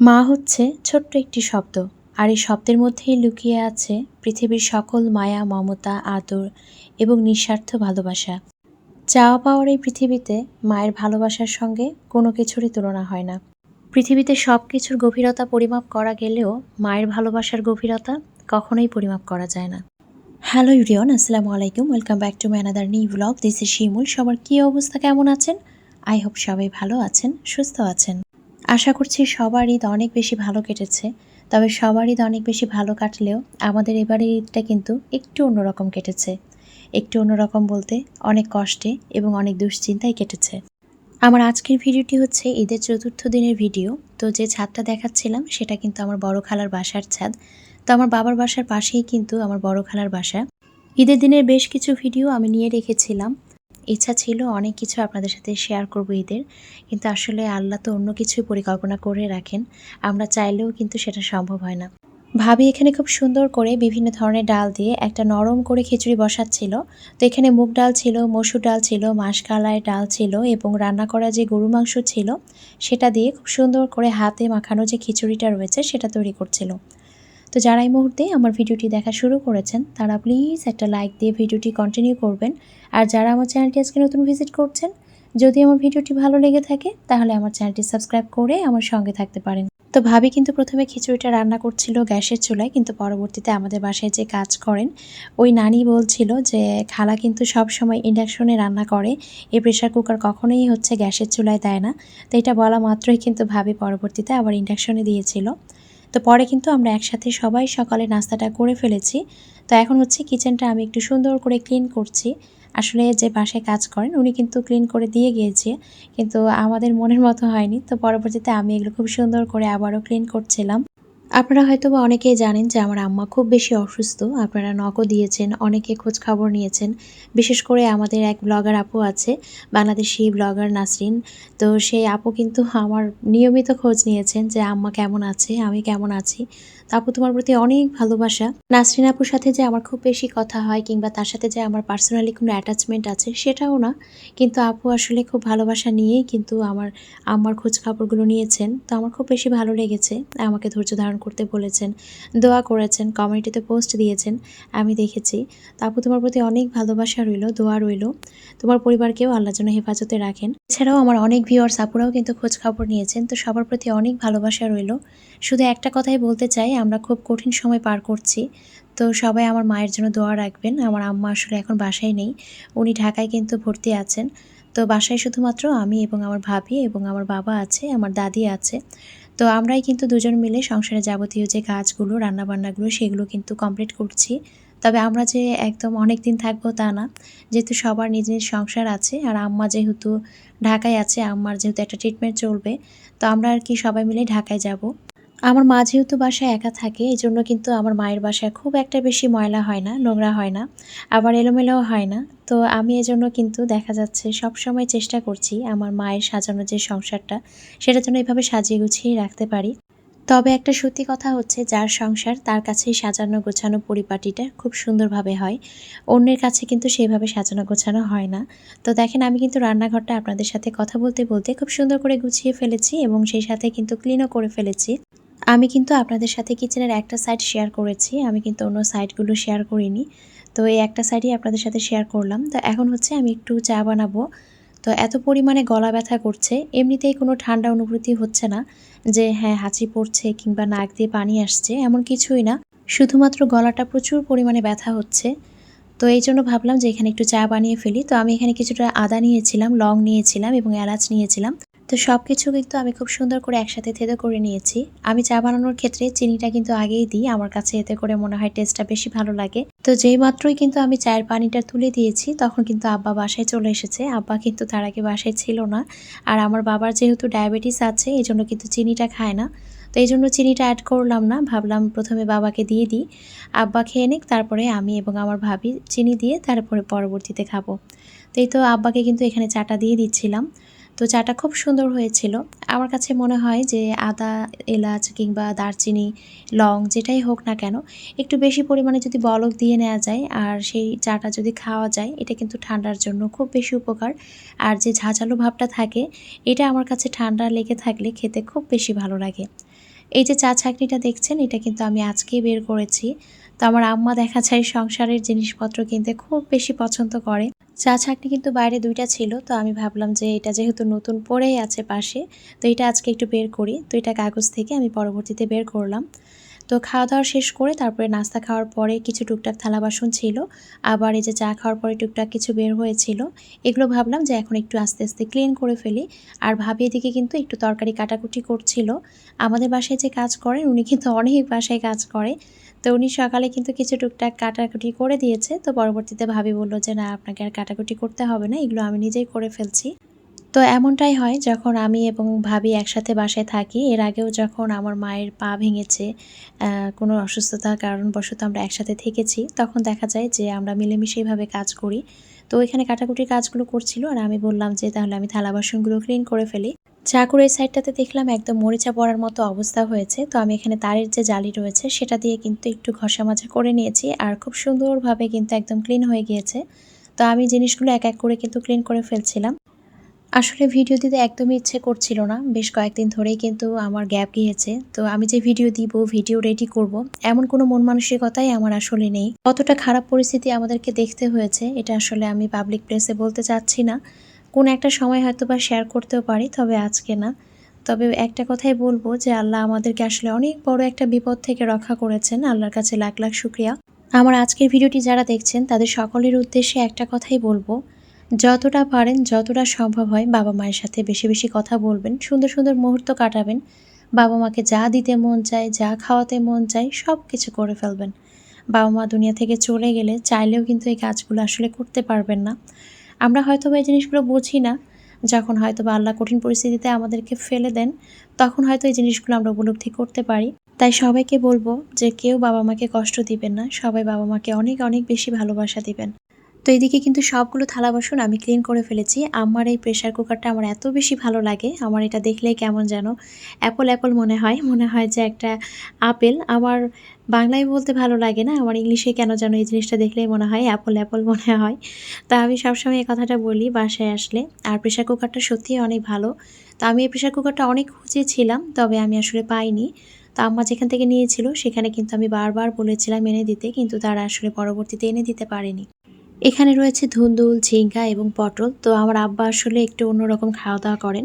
মা হচ্ছে ছোট্ট একটি শব্দ, আর এই শব্দের মধ্যেই লুকিয়ে আছে পৃথিবীর সকল মায়া, মমতা, আদর এবং নিঃস্বার্থ ভালোবাসা। চাওয়া পাওয়ার এই পৃথিবীতে মায়ের ভালোবাসার সঙ্গে কোনো কিছুরই তুলনা হয় না। পৃথিবীতে সব কিছুর গভীরতা পরিমাপ করা গেলেও মায়ের ভালোবাসার গভীরতা কখনোই পরিমাপ করা যায় না। হ্যালো ইউরিয়ন, আসসালামু আলাইকুম, welcome back to my another new blog. This is Shimul. সবার কী অবস্থা, কেমন আছেন? আই হোপ সবাই ভালো আছেন, সুস্থ আছেন। আশা করছি সবার ঈদ অনেক বেশি ভালো কেটেছে, তবে সবার ঈদ অনেক বেশি ভালো কাটলেও আমাদের এবারের ঈদটা কিন্তু একটু অন্যরকম কেটেছে। একটু অন্যরকম বলতে অনেক কষ্টে এবং অনেক দুশ্চিন্তায় কেটেছে। আমার আজকের ভিডিওটি হচ্ছে ঈদের চতুর্থ দিনের ভিডিও, তো যে ছাদটা দেখাচ্ছিলাম সেটা কিন্তু আমার বড় খালার বাসার ছাদ। তো আমার বাবার বাসার পাশেই কিন্তু আমার বড় খালার বাসা। ঈদের দিনের বেশ কিছু ভিডিও আমি নিয়ে রেখেছিলাম ইচ্ছা ছিল অনেক কিছু আপনাদের সাথে শেয়ার করব ঈদের। কিন্তু আসলে আল্লাহ তো অন্য কিছুই পরিকল্পনা করে রাখেন। আমরা চাইলেও কিন্তু সেটা সম্ভব হয় না। ভাবি এখানে খুব সুন্দর করে বিভিন্ন ধরনের ডাল দিয়ে একটা নরম করে খিচুড়ি বসাচ্ছিল। তো এখানে মুগ ডাল ছিল, মসুর ডাল ছিল মাসকালায় ডাল ছিল এবং রান্না করা যে গরু মাংস ছিল, সেটা দিয়ে খুব সুন্দর করে হাতে মাখানো যে খিচুড়িটা রয়েছে, সেটা তৈরি করছিল। তো যারা এই মুহূর্তে আমার ভিডিওটি দেখা শুরু করেছেন, তারা প্লিজ একটা লাইক দিয়ে ভিডিওটি কন্টিনিউ করবেন। আর যারা আমার চ্যানেলটি আজকে নতুন ভিজিট করছেন, যদি আমার ভিডিওটি ভালো লেগে থাকে, তাহলে আমার চ্যানেলটি সাবস্ক্রাইব করে আমার সঙ্গে থাকতে পারেন। তো ভাবি কিন্তু প্রথমে খিচুড়িটা রান্না করছিল গ্যাসের চুলায়, কিন্তু পরবর্তীতে আমাদের বাসায় যে কাজ করেন, ওই নানি বলছিল যে খালা কিন্তু সব সময় ইন্ডাকশনে রান্না করে, এই প্রেশার কুকার কখনোই হচ্ছে গ্যাসের চুলায় দেয় না। তো এটা বলা মাত্রই কিন্তু ভাবি পরবর্তীতে আবার ইন্ডাকশনে দিয়েছিল। তো পরে কিন্তু আমরা একসাথে সবাই সকালে নাস্তাটা করে ফেলেছি। তো এখন হচ্ছে কিচেনটা আমি একটু সুন্দর করে ক্লিন করছি। আসলে যে বাসায় কাজ করেন, উনি কিন্তু ক্লিন করে দিয়ে গিয়েছে, কিন্তু আমাদের মনের মতো হয়নি। তো পরবর্তীতে আমি এগুলো খুব সুন্দর করে আবারও ক্লিন করছিলাম। আপনারা হয়তো বা অনেকেই জানেন যে আমার আম্মা খুব বেশি অসুস্থ। আপনারা নকও দিয়েছেন, অনেকে খোঁজ খবর নিয়েছেন। বিশেষ করে আমাদের এক ব্লগার আপু আছে, বাংলাদেশি ব্লগার নাসরিন। তো সেই আপু কিন্তু আমার নিয়মিত খোঁজ নিয়েছেন যে আম্মা কেমন আছে, আমি কেমন আছি। আপু তোমার প্রতি অনেক ভালোবাসা। নাসরিন আপুর সাথে যে আমার খুব বেশি কথা হয় কিংবা তার সাথে যে আমার পার্সোনালি কোনো অ্যাটাচমেন্ট আছে সেটাও না। কিন্তু আপু আসলে খুব ভালোবাসা নিয়েই কিন্তু আমার আমার খোঁজ খবরগুলো নিয়েছেন। তো আমার খুব বেশি ভালো লেগেছে। আমাকে ধৈর্য ধারণ করতে বলেছেন, দোয়া করেছেন কমিউনিটিতে পোস্ট দিয়েছেন, আমি দেখেছি। তো আপু তোমার প্রতি অনেক ভালোবাসা রইল, দোয়া রইল। তোমার পরিবারকেও আল্লাহ যেন হেফাজতে রাখেন। এছাড়াও আমার অনেক ভিউয়ার্স আপুরাও কিন্তু খোঁজ খবর নিয়েছেন। তো সবার প্রতি অনেক ভালোবাসা রইল। শুধু একটা কথাই বলতে চাই, আমরা খুব কঠিন সময় পার করছি। তো সবাই আমার মায়ের জন্য দোয়া রাখবেন। আমার আম্মা আসলে এখন বাসায় নেই। উনি ঢাকায় কিন্তু ভর্তি আছেন। তো বাসায় শুধুমাত্র আমি এবং আমার ভাবি এবং আমার বাবা আছে, আমার দাদি আছে। তো আমরাই কিন্তু দুজন মিলে সংসারে যাবতীয় যে কাজগুলো, রান্নাবান্নাগুলো, সেগুলো কিন্তু কমপ্লিট করছি। তবে আমরা যে একদম অনেক দিন থাকব তা না। যেহেতু সবার নিজ নিজ সংসার আছে, আর আম্মা যেহেতু ঢাকায় আছে, আম্মার যেহেতু একটা ট্রিটমেন্ট চলবে, তো আমরা আর কি সবাই মিলে ঢাকায় যাব। আমার মা যেহেতু বাসায় একা থাকে এই জন্য কিন্তু আমার মায়ের বাসায় খুব একটা বেশি ময়লা হয় না, নোংরা হয় না, আবার এলোমেলোও হয় না। তো আমি এজন্য কিন্তু দেখা যাচ্ছে সব সময় চেষ্টা করছি আমার মায়ের সাজানো যে সংসারটা, সেটা যেন এভাবে সাজিয়ে গুছিয়ে রাখতে পারি। তবে একটা সত্যি কথা হচ্ছে, যার সংসার তার কাছেই সাজানো গোছানো পরিপাটিটা খুব সুন্দরভাবে হয়। অন্যের কাছে কিন্তু সেইভাবে সাজানো গোছানো হয় না। তো দেখেন, আমি কিন্তু রান্নাঘরটা আপনাদের সাথে কথা বলতে বলতে খুব সুন্দর করে গুছিয়ে ফেলেছি এবং সেই সাথে কিন্তু ক্লিনও করে ফেলেছি। আমি কিন্তু আপনাদের সাথে কিচেনের একটা সাইড শেয়ার করেছি। আমি কিন্তু অন্য সাইডগুলো শেয়ার করিনি। তো এই একটা সাইডই আপনাদের সাথে শেয়ার করলাম। তো এখন হচ্ছে আমি একটু চা বানাবো। তো এত পরিমাণে গলা ব্যথা করছে। এমনিতেই কোনো ঠান্ডা অনুভূতি হচ্ছে না যে হ্যাঁ হাঁচি পড়ছে কিংবা নাক দিয়ে পানি আসছে, এমন কিছুই না। শুধুমাত্র গলাটা প্রচুর পরিমাণে ব্যথা হচ্ছে। তো এই জন্য ভাবলাম যে, এখানে একটু চা বানিয়ে ফেলি। তো আমি এখানে কিছুটা আদা নিয়েছিলাম, লং নিয়েছিলাম এবং এলাচ নিয়েছিলাম। তো সব কিছু কিন্তু আমি খুব সুন্দর করে একসাথে থেদে করে নিয়েছি। আমি চা বানানোর ক্ষেত্রে চিনিটা কিন্তু আগেই দিই, আমার কাছে এতে করে মনে হয় টেস্টটা বেশি ভালো লাগে। তো যেই মাত্রই কিন্তু আমি চায়ের পানিটা তুলে দিয়েছি, তখন কিন্তু আব্বা বাসায় চলে এসেছে। আব্বা কিন্তু তার আগে বাসায় ছিল না। আর আমার বাবার যেহেতু ডায়াবেটিস আছে এই জন্য কিন্তু চিনিটা খায় না। তো এই জন্য চিনিটা অ্যাড করলাম না, ভাবলাম প্রথমে বাবাকে দিয়ে দিই। আব্বা খেয়ে নিক, তারপরে আমি এবং আমার ভাবি চিনি দিয়ে তারপরে পরবর্তীতে খাব। তো এই তো আব্বাকে কিন্তু এখানে চাটা দিয়ে দিচ্ছিলাম। তো চাটা খুব সুন্দর হয়েছিল। আমার কাছে মনে হয় যে আদা, এলাচ কিংবা দারচিনি, লং যেটাই হোক না কেন, একটু বেশি পরিমাণে যদি বলক দিয়ে নেওয়া যায় আর সেই চাটা যদি খাওয়া যায়, এটা কিন্তু ঠান্ডার জন্য খুব বেশি উপকার। আর যে ঝাঁঝালো ভাবটা থাকে, এটা আমার কাছে ঠান্ডা লেগে থাকলে খেতে খুব বেশি ভালো লাগে। এই যে চা ছাকনিটা দেখছেন, এটা কিন্তু আমি আজকেই বের করেছি। তো আমার আম্মা দেখা যায় সংসারের জিনিসপত্র কিনতে খুব বেশি পছন্দ করে। চা ছাকনি কিন্তু বাইরে দুইটা ছিল, তো আমি ভাবলাম যে এটা যেহেতু নতুন পরেই আছে পাশে, তো এটা আজকে একটু বের করি। তো এটা কাগজ থেকে আমি পরবর্তীতে বের করলাম। তো খাওয়া দাওয়া শেষ করে তারপরে নাস্তা খাওয়ার পরে কিছু টুকটাক থালা বাসন ছিল, আবার এই যে চা খাওয়ার পরে টুকটাক কিছু বের হয়েছিল, এগুলো ভাবলাম যে এখন একটু আস্তে আস্তে ক্লিন করে ফেলি। আর ভাবি এদিকে কিন্তু একটু তরকারি কাটাকুটি করছিল। আমাদের বাসায় যে কাজ করেন, উনি কিন্তু অনেক বাসায় কাজ করে। তো উনি সকালে কিন্তু কিছু টুকটাক কাটাকুটি করে দিয়েছে। তো পরবর্তীতে ভাবি বলল যে, না, আপনাকে আর কাটাকুটি করতে হবে না, এগুলো আমি নিজেই করে ফেলছি। তো এমনটাই হয় যখন আমি এবং ভাবি একসাথে বাসায় থাকি। এর আগেও যখন আমার মায়ের পা ভেঙেছে কোনো অসুস্থতার কারণবশত আমরা একসাথে থেকেছি, তখন দেখা যায় যে আমরা মিলেমিশেভাবে কাজ করি। তো ওইখানে কাটাকুটির কাজগুলো করছিল আর আমি বললাম যে তাহলে আমি থালা বাসনগুলো ক্লিন করে ফেলি। চাকুর এই সাইডটাতে দেখলাম একদম মরিচা পড়ার মতো অবস্থা হয়েছে। তো আমি এখানে তারের যে জালি রয়েছে সেটা দিয়ে কিন্তু একটু ঘষা মাজা করে নিয়েছি আর খুব সুন্দরভাবে কিন্তু একদম ক্লিন হয়ে গিয়েছে। তো আমি জিনিসগুলো এক এক করে কিন্তু ক্লিন করে ফেলছিলাম। আসলে ভিডিও দিতে একদমই ইচ্ছে করছিল না। বেশ কয়েকদিন ধরেই কিন্তু আমার গ্যাপ গিয়েছে। তো আমি যে ভিডিও দিব ভিডিও রেডি করব, এমন কোনো মন মানসিকতাই আমার আসলে নেই। কতটা খারাপ পরিস্থিতি আমাদেরকে দেখতে হয়েছে, এটা আসলে আমি পাবলিক প্লেসে বলতে চাচ্ছি না। কোন একটা সময় হয়তো বা শেয়ার করতেও পারি, তবে আজকে না। তবে একটা কথাই বলব যে, আল্লাহ আমাদেরকে আসলে অনেক বড় একটা বিপদ থেকে রক্ষা করেছেন। আল্লাহর কাছে লাখ লাখ শুক্রিয়া। আমার আজকের ভিডিওটি যারা দেখছেন, তাদের সকলের উদ্দেশ্যে একটা কথাই বলব যতটা পারেন, যতটা সম্ভব হয় বাবা মায়ের সাথে বেশি বেশি কথা বলবেন, সুন্দর সুন্দর মুহূর্ত কাটাবেন। বাবা মাকে যা দিতে মন চায়, যা খাওয়াতে মন চায় সব কিছু করে ফেলবেন। বাবা মা দুনিয়া থেকে চলে গেলে চাইলেও কিন্তু এই কাজগুলো আসলে করতে পারবেন না। আমরা হয়তো এই জিনিসগুলো বুঝি না। যখন হয়তো বা আল্লাহ কঠিন পরিস্থিতিতে আমাদেরকে ফেলে দেন, তখন হয়তো এই জিনিসগুলো আমরা উপলব্ধি করতে পারি। তাই সবাইকে বলব যে কেউ বাবা মাকে কষ্ট দিবেন না, সবাই বাবা মাকে অনেক অনেক বেশি ভালোবাসা দিবেন। তো এদিকে কিন্তু সবগুলো থালা বাসন আমি ক্লিন করে ফেলেছি। আমার এই প্রেশার কুকারটা আমার এত বেশি ভালো লাগে, আমার এটা দেখলেই কেমন যেন অ্যাপল অ্যাপল মনে হয়। মনে হয় যে একটা আপেল। আমার বাংলায় বলতে ভালো লাগে না, আমার ইংলিশে কেন যেন এই জিনিসটা দেখলেই মনে হয় অ্যাপল অ্যাপল মনে হয়। তা আমি সবসময় এই কথাটা বলি বাসায় আসলে। আর প্রেশার কুকারটা সত্যিই অনেক ভালো। তো আমি এই প্রেশার কুকারটা অনেক খুঁজেছিলাম, তবে আমি আসলে পাইনি। তো আম্মা যেখান থেকে নিয়েছিল, সেখানে কিন্তু আমি বারবার বলেছিলাম এনে দিতে, কিন্তু তারা আসলে পরবর্তীতে এনে দিতে পারেনি। এখানে রয়েছে ধুন্দুল, ঝিঙ্গা এবং পটল। তো আমার আব্বা আসলে একটু অন্যরকম খাওয়া দাওয়া করেন।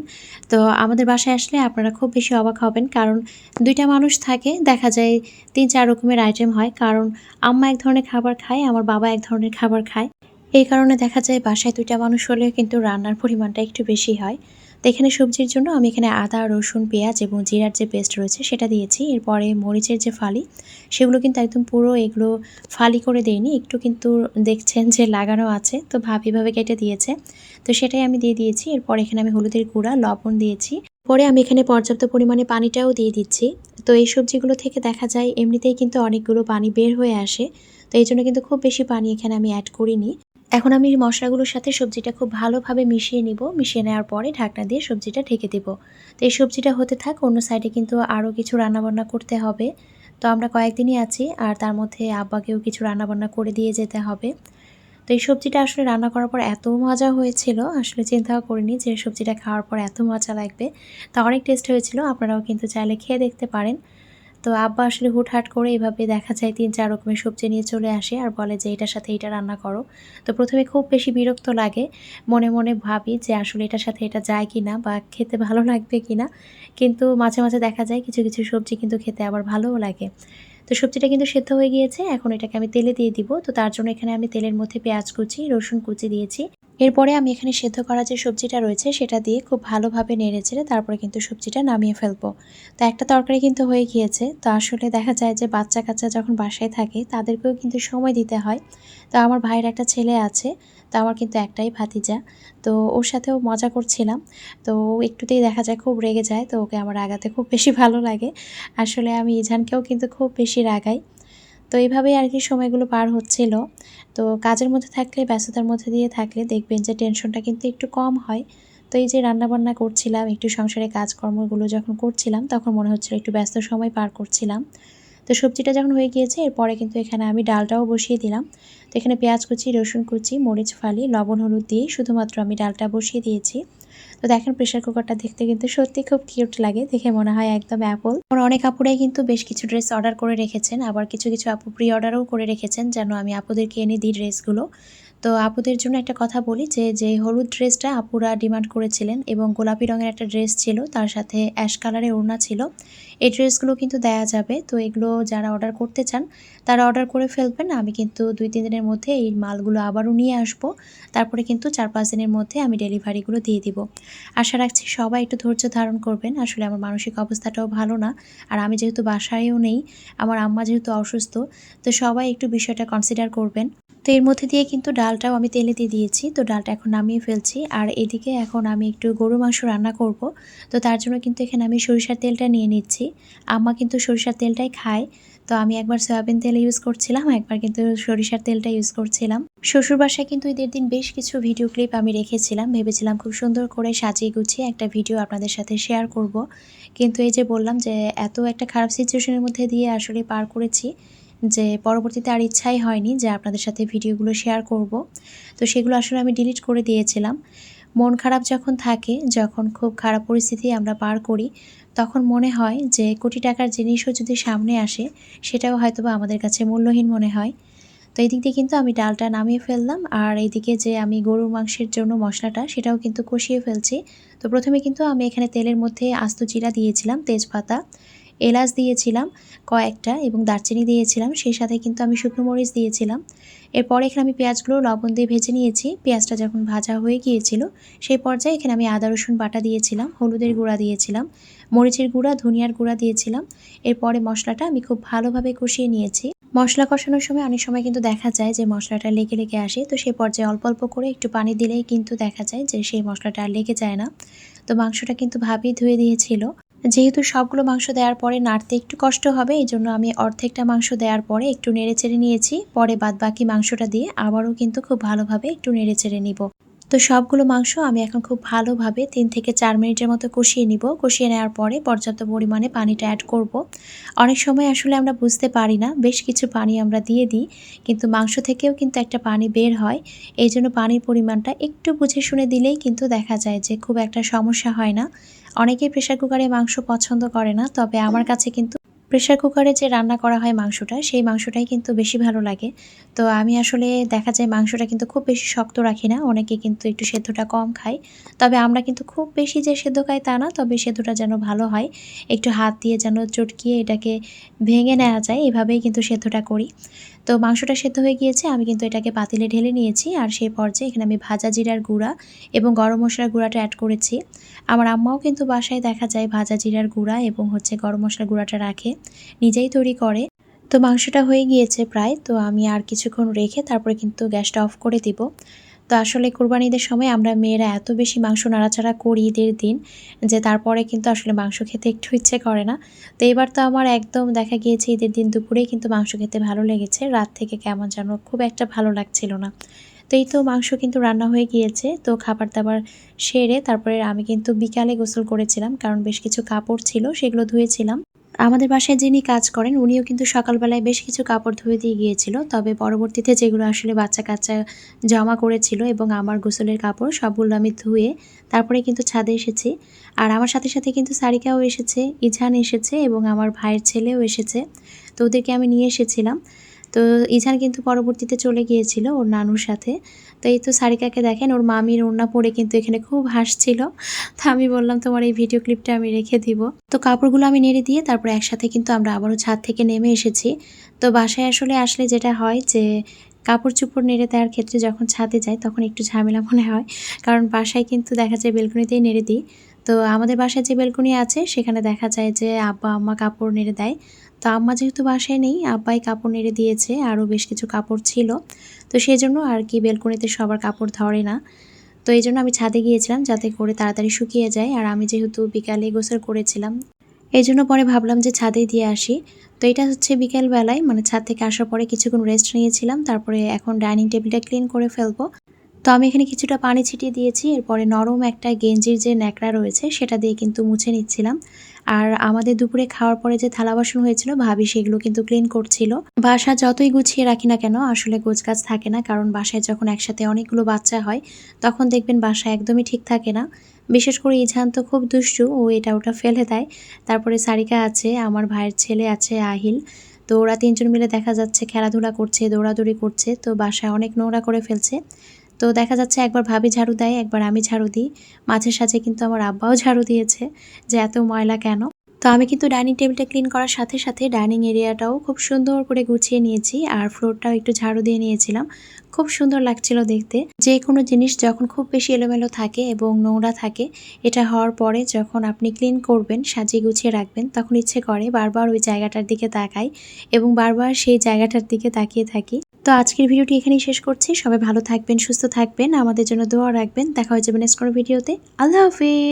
তো আমাদের বাসায় আসলে আপনারা খুব বেশি অবাক হবেন কারণ দুইটা মানুষ থাকে, দেখা যায় তিন, চার রকমের আইটেম হয়। কারণ আম্মা এক ধরনের খাবার খায়, আমার বাবা এক ধরনের খাবার খায়। এই কারণে দেখা যায় বাসায় দুইটা মানুষ হলেও কিন্তু রান্নার পরিমাণটা একটু বেশি হয়। তো এখানে সবজির জন্য আমি এখানে আদা, রসুন, পেঁয়াজ এবং জিরার যে পেস্ট রয়েছে সেটা দিয়েছি। এরপরে মরিচের যে ফালি, সেগুলো কিন্তু একদম পুরো এগুলো ফালি করে দেয়নি একটু কিন্তু দেখছেন যে লাগানো আছে, তো ভাবিভাবে কেটে দিয়েছে। তো সেটাই আমি দিয়ে দিয়েছি। এরপর এখানে আমি হলুদের গুঁড়া, লবণ দিয়েছি। পরে আমি এখানে পর্যাপ্ত পরিমাণে পানিটাও দিয়ে দিচ্ছি। তো এই সবজিগুলো থেকে দেখা যায় এমনিতেই কিন্তু অনেকগুলো পানি বের হয়ে আসে। তো এই জন্য কিন্তু খুব বেশি পানি এখানে আমি অ্যাড করিনি। এখন আমি মশলাগুলোর সাথে সবজিটা খুব ভালোভাবে মিশিয়ে নিব। মিশিয়ে নেওয়ার পরে ঢাকনা দিয়ে সবজিটা ঢেকে দেব। তো এই সবজিটা হতে থাক, অন্য সাইডে কিন্তু আরও কিছু রান্নাবান্না করতে হবে। তো আমরা কয়েকদিনই আছি আর তার মধ্যে আব্বাকেও কিছু রান্নাবান্না করে দিয়ে যেতে হবে। তো এই সবজিটা আসলে রান্না করার পর এত মজা হয়েছিল, আসলে চিন্তাও করিনি যে সবজিটা খাওয়ার পর এত মজা লাগবে। তা অনেক টেস্ট হয়েছিল, আপনারাও কিন্তু চাইলে খেয়ে দেখতে পারেন। তো আব্বা আসলে হুটহাট করে এভাবে দেখা যায় তিন, চার রকমের সবজি নিয়ে চলে আসে আর বলে যে এটার সাথে এটা রান্না করো। তো প্রথমে খুব বেশি বিরক্ত লাগে। মনে মনে ভাবি যে আসলে এটার সাথে এটা যায় কি না বা খেতে ভালো লাগবে কি না কিন্তু মাঝে মাঝে দেখা যায় কিছু কিছু সবজি কিন্তু খেতে আবার ভালোও লাগে। তো সবজিটা কিন্তু সেদ্ধ হয়ে গিয়েছে। এখন এটাকে আমি তেলে দিয়ে দিব। তো তার জন্য এখানে আমি তেলের মধ্যে পেঁয়াজ কুচি, রসুন কুচি দিয়েছি। এরপরে আমি এখানে সেদ্ধ করা যে সবজিটা রয়েছে, সেটা দিয়ে খুব ভালোভাবে নেড়ে চেড়ে তারপরে কিন্তু সবজিটা নামিয়ে ফেলব। তো একটা তরকারি কিন্তু হয়ে গিয়েছে। তো আসলে দেখা যায় যে বাচ্চা কাচ্চা যখন বাসায় থাকে, তাদেরকেও কিন্তু সময় দিতে হয়। তো আমার ভাইয়ের একটা ছেলে আছে, তো আমার কিন্তু একটাই ভাতিজা। তো ওর সাথেও মজা করছিলাম। তো একটুতেই দেখা যায় খুব রেগে যায়, তো ওকে আমার রাগাতে খুব বেশি ভালো লাগে। আসলে আমি ইজানকেও কিন্তু খুব বেশি রাগাই। তো এইভাবেই আর কি সময়গুলো পার হচ্ছিল। তো কাজের মধ্যে থাকলে, ব্যস্ততার মধ্যে দিয়ে থাকলে দেখবেন যে টেনশনটা কিন্তু একটু কম হয়। তো এই যে রান্নাবান্না করছিলাম, একটু সংসারে কাজকর্মগুলো যখন করছিলাম, তখন মনে হচ্ছিল একটু ব্যস্ত সময় পার করছিলাম। তো সবজিটা যখন হয়ে গিয়েছে, এরপরে কিন্তু এখানে আমি ডালটাও বসিয়ে দিলাম। তো এখানে পেঁয়াজ কুচি, রসুন কুচি, মরিচ, ফালি, লবণ, হলুদ দিয়ে শুধুমাত্র আমি ডালটা বসিয়ে দিয়েছি। তো দেখেন প্রেশার কুকারটা দেখতে কিন্তু সত্যি খুব কিউট লাগে, দেখে মনে হয় একদম অ্যাপল। আর অনেক আপুরাই কিন্তু বেশ কিছু ড্রেস অর্ডার করে রেখেছেন, আবার কিছু কিছু আপু প্রি অর্ডারও করে রেখেছেন যেন আমি আপুদেরকে এনে দিই ড্রেসগুলো। তো আপুদের জন্য একটা কথা বলি যে যে হলুদ ড্রেসটা আপুরা ডিমান্ড করেছিলেন এবং গোলাপি রঙের একটা ড্রেস ছিল, তার সাথে অ্যাশ কালারের ওড়না ছিল এই ড্রেসগুলো কিন্তু দেয়া যাবে। তো এগুলো যারা অর্ডার করতে চান, তারা অর্ডার করে ফেলবেন। আমি কিন্তু দুই, তিন দিনের মধ্যে এই মালগুলো আবারও নিয়ে আসব। তারপরে কিন্তু চার, পাঁচ দিনের মধ্যে আমি ডেলিভারিগুলো দিয়ে দিব। আশা রাখছি সবাই একটু ধৈর্য ধারণ করবেন। আসলে আমার মানসিক অবস্থাটাও ভালো না। আর আমি যেহেতু বাসায়ও নেই, আমার আম্মা যেহেতু অসুস্থ, তো সবাই একটু বিষয়টা কনসিডার করবেন। তো এর মধ্যে দিয়ে কিন্তু ডালটাও আমি তেলে দিয়ে দিয়েছি। তো ডালটা এখন নামিয়ে ফেলছি। আর এদিকে এখন আমি একটু গরু মাংস রান্না করব। তো তার জন্য কিন্তু এখানে আমি সরিষার তেলটা নিয়ে নিচ্ছি। আম্মা কিন্তু সরিষার তেলটাই খায়। তো আমি একবার সয়াবিন তেল ইউজ করছিলাম। একবার কিন্তু সরিষার তেলটা ইউজ করছিলাম। শ্বশুর বাসায় কিন্তু ঈদের দিন বেশ কিছু ভিডিও ক্লিপ আমি রেখেছিলাম। ভেবেছিলাম খুব সুন্দর করে সাজিয়ে গুছিয়ে একটা ভিডিও আপনাদের সাথে শেয়ার করব। কিন্তু এই যে বললাম যে, এত একটা খারাপ সিচুয়েশনের মধ্যে দিয়ে আসলে পার করেছি। যে পরবর্তীতে আর ইচ্ছাই হয়নি যে আপনাদের সাথে ভিডিওগুলো শেয়ার করব। তো সেগুলো আসলে আমি ডিলিট করে দিয়েছিলাম। মন খারাপ যখন থাকে, যখন খুব খারাপ পরিস্থিতি আমরা পার করি, তখন মনে হয় যে কোটি টাকার জিনিসও যদি সামনে আসে, সেটাও হয়তোবা আমাদের কাছে মূল্যহীন মনে হয়। তো এই দিক দিয়ে কিন্তু আমি ডালটা নামিয়ে ফেললাম, আর এইদিকে যে আমি গরুর মাংসের জন্য মশলাটা, সেটাও কিন্তু কষিয়ে ফেলছি। তো প্রথমে কিন্তু আমি এখানে তেলের মধ্যে আস্ত জিরা দিয়েছিলাম, তেজপাতা। এলাচ দিয়েছিলাম, কয়েকটা এবং দারচিনি দিয়েছিলাম, সেই সাথে কিন্তু আমি শুকনো মরিচ দিয়েছিলাম। এরপর এখানে আমি পেঁয়াজগুলো লবণ দিয়ে ভেজে নিয়েছি। পেঁয়াজটা যখন ভাজা হয়ে গিয়েছিল, সেই পর্যায়ে এখানে আমি আদা, রসুন বাটা দিয়েছিলাম, হলুদের গুঁড়া দিয়েছিলাম, মরিচের গুঁড়া, ধনিয়ার গুঁড়া দিয়েছিলাম। এরপরে মশলাটা আমি খুব ভালোভাবে কষিয়ে নিয়েছি। মশলা কষানোর সময় অনেক সময় কিন্তু দেখা যায় যে মশলাটা লেগে লেগে আসে, তো সেই পর্যায়ে অল্প অল্প করে একটু পানি দিলেই কিন্তু দেখা যায় যে সেই মশলাটা আর লেগে যায় না। তো মাংসটা কিন্তু ভাবি ধুয়ে দিয়েছিল। যেহেতু সবগুলো মাংস দেওয়ার পরে নাড়তে একটু কষ্ট হবে, এই জন্য আমি অর্ধেকটা মাংস দেওয়ার পরে একটু নেড়ে চেড়ে নিয়েছি। পরে বাদ বাকি মাংসটা দিয়ে আবারও কিন্তু খুব ভালোভাবে একটু নেড়ে চেড়ে নিব। তো সবগুলো মাংস আমি এখন খুব ভালোভাবে তিন থেকে চার মিনিটের মতো কষিয়ে নিব। কষিয়ে নেওয়ার পরে পর্যাপ্ত পরিমাণে পানিটা অ্যাড করব। অনেক সময় আসলে আমরা বুঝতে পারি না, বেশ কিছু পানি আমরা দিয়ে দিই, কিন্তু মাংস থেকেও কিন্তু একটা পানি বের হয়। এই জন্য পানির পরিমাণটা একটু বুঝে শুনে দিলেই কিন্তু দেখা যায় যে খুব একটা সমস্যা হয় না। অনেকেই প্রেশার কুকারে মাংস পছন্দ করে না, তবে আমার কাছে কিন্তু প্রেশার কুকারে যে রান্না করা হয় মাংসটা, সেই মাংসটাই কিন্তু বেশি ভালো লাগে। তো আমি আসলে দেখা যায় মাংসটা কিন্তু খুব বেশি শক্ত রাখি না, অনেকে কিন্তু একটু সেদ্ধটা কম খায়। তবে আমরা কিন্তু খুব বেশি যে সেদ্ধ খাই তা না, তবে সেদ্ধটা যেন ভালো হয়, একটু হাত দিয়ে যেন চটকিয়ে এটাকে ভেঙে নেওয়া যায়, এভাবেই কিন্তু সেদ্ধটা করি। তো মাংসটা সেদ্ধ হয়ে গিয়েছে, আমি কিন্তু এটাকে পাতিলে ঢেলে নিয়েছি, আর সেই পর্যায়ে এখানে আমি ভাজা জিরার গুঁড়া এবং গরম মশলার গুঁড়াটা অ্যাড করেছি। আমার আম্মাও কিন্তু বাসায় দেখা যায় ভাজা জিরার গুঁড়া এবং হচ্ছে গরম মশলার গুঁড়াটা রাখে, নিজেই তৈরি করে। তো মাংসটা হয়ে গিয়েছে প্রায়, তো আমি আর কিছুক্ষণ রেখে তারপরে কিন্তু গ্যাসটা অফ করে দিব। তো আসলে কোরবানি ঈদের সময় আমরা মেয়েরা এত বেশি মাংস নাড়াচাড়া করি ঈদের দিন যে তারপরে কিন্তু আসলে মাংস খেতে একটু ইচ্ছে করে না। তো এবার তো আমার একদম দেখা গিয়েছে ঈদের দিন দুপুরেই কিন্তু মাংস খেতে ভালো লেগেছে, রাত থেকে কেমন যেন খুব একটা ভালো লাগছিল না। তো এই তো মাংস কিন্তু রান্না হয়ে গিয়েছে, তো খাবার দাবার সেরে তারপরে আমি কিন্তু বিকালে গোসল করেছিলাম, কারণ বেশ কিছু কাপড় ছিল সেগুলো ধুয়েছিলাম। আমাদের বাসায় যিনি কাজ করেন, উনিও কিন্তু সকালবেলায় বেশ কিছু কাপড় ধুয়ে দিয়ে গিয়েছিল। তবে পরবর্তীতে যেগুলো আসলে বাচ্চা কাচ্চা জমা করেছিল এবং আমার গোসলের কাপড় সবগুলো আমি ধুয়ে তারপরে কিন্তু ছাদে এসেছি। আর আমার সাথে সাথে কিন্তু সারিকাও এসেছে, ইঝান এসেছে এবং আমার ভাইয়ের ছেলেও এসেছে। তো ওদেরকে আমি নিয়ে এসেছিলাম। তো ইঝান কিন্তু পরবর্তীতে চলে গিয়েছিল ওর নানুর সাথে। তো এই তো সারিকাকে দেখেন, ওর মামির ওড়না পরে কিন্তু এখানে খুব হাসছিল। তো আমি বললাম, তোমার এই ভিডিও ক্লিপটা আমি রেখে দিব। তো কাপড়গুলো আমি নেড়ে দিয়ে তারপর একসাথে কিন্তু আমরা আবারও ছাদ থেকে নেমে এসেছি। তো বাসায় আসলে আসলে যেটা হয় যে কাপড় চোপড় নেড়ে দেওয়ার ক্ষেত্রে যখন ছাদে যায় তখন একটু ঝামেলা মনে হয়। কারণ বাসায় কিন্তু দেখা যায় বেলকনিতেই নেড়ে দিই। তো আমাদের বাসায় যে বেলকনি আছে, সেখানে দেখা যায় যে আব্বা আম্মা কাপড় নেড়ে দেয়। তো আম্মা যেহেতু বাসায় নেই, আব্বাই কাপড় নেড়ে দিয়েছে, আরও বেশ কিছু কাপড় ছিল। তো সেই জন্য আর কি বেলকনিতে সবার কাপড় ধরে না। তো এই জন্য আমি ছাদে গিয়েছিলাম যাতে করে তাড়াতাড়ি শুকিয়ে যায়। আর আমি যেহেতু বিকালে গোসল করেছিলাম, এই জন্য পরে ভাবলাম যে ছাদেই দিয়ে আসি। তো এটা হচ্ছে বিকেলবেলায় মানে ছাদ থেকে আসার পরে কিছুক্ষণ রেস্ট নিয়েছিলাম। তারপরে এখন ডাইনিং টেবিলটা ক্লিন করে ফেলব। তো আমি এখানে কিছুটা পানি ছিটিয়ে দিয়েছি, এরপরে নরম একটা গেঞ্জির যে ন্যাকড়া রয়েছে সেটা দিয়ে কিন্তু মুছে নিচ্ছিলাম। আর আমাদের দুপুরে খাওয়ার পরে যে থালা বাসন হয়েছিল, ভাবি সেগুলো কিন্তু ক্লিন করছিল। বাসা যতই গুছিয়ে রাখি না কেন, আসলে গোছগাছ থাকে না, কারণ বাসায় যখন একসাথে অনেকগুলো বাচ্চা হয়, তখন দেখবেন বাসা একদমই ঠিক থাকে না। বিশেষ করে ইঝান তো খুব দুষ্টু, ও এটা ওটা ফেলে দেয়। তারপরে সারিকা আছে, আমার ভাইয়ের ছেলে আছে, আহিল। তো ওরা তিনজন মিলে দেখা যাচ্ছে, খেলাধুলা করছে, দৌড়াদৌড়ি করছে, তো বাসায় অনেক নোংরা করে ফেলছে। তো দেখা যাচ্ছে একবার ভাবি ঝাড়ু দেয়, একবার আমি ঝাড়ু দিই। মাঝে সাঝে কিন্তু আমার আব্বাও ঝাড়ু দিয়েছে যে এত ময়লা কেন? তো আমি কিন্তু ডাইনিং টেবিলটা ক্লিন করার সাথে সাথে ডাইনিং এরিয়াটাও খুব সুন্দর করে গুছিয়ে নিয়েছি আর ফ্লোরটাও একটু ঝাড়ু দিয়ে নিয়েছিলাম। খুব সুন্দর লাগছিল দেখতে। যে কোনো জিনিস যখন খুব বেশি এলোমেলো থাকে এবং নোংরা থাকে, এটা হওয়ার পরে যখন আপনি ক্লিন করবেন, সাজিয়ে গুছিয়ে রাখবেন, তখন ইচ্ছে করে বারবার ওই জায়গাটার দিকে তাকাই এবং বারবার সেই জায়গাটার দিকে তাকিয়ে থাকি। তো আজকের ভিডিওটি এখানেই শেষ করছি। সবাই ভালো থাকবেন, সুস্থ থাকবেন। আমাদের জন্য দোয়া রাখবেন। দেখা হয়ে যাবে নেক্সট কোনো ভিডিওতে। আল্লাহ হাফিজ!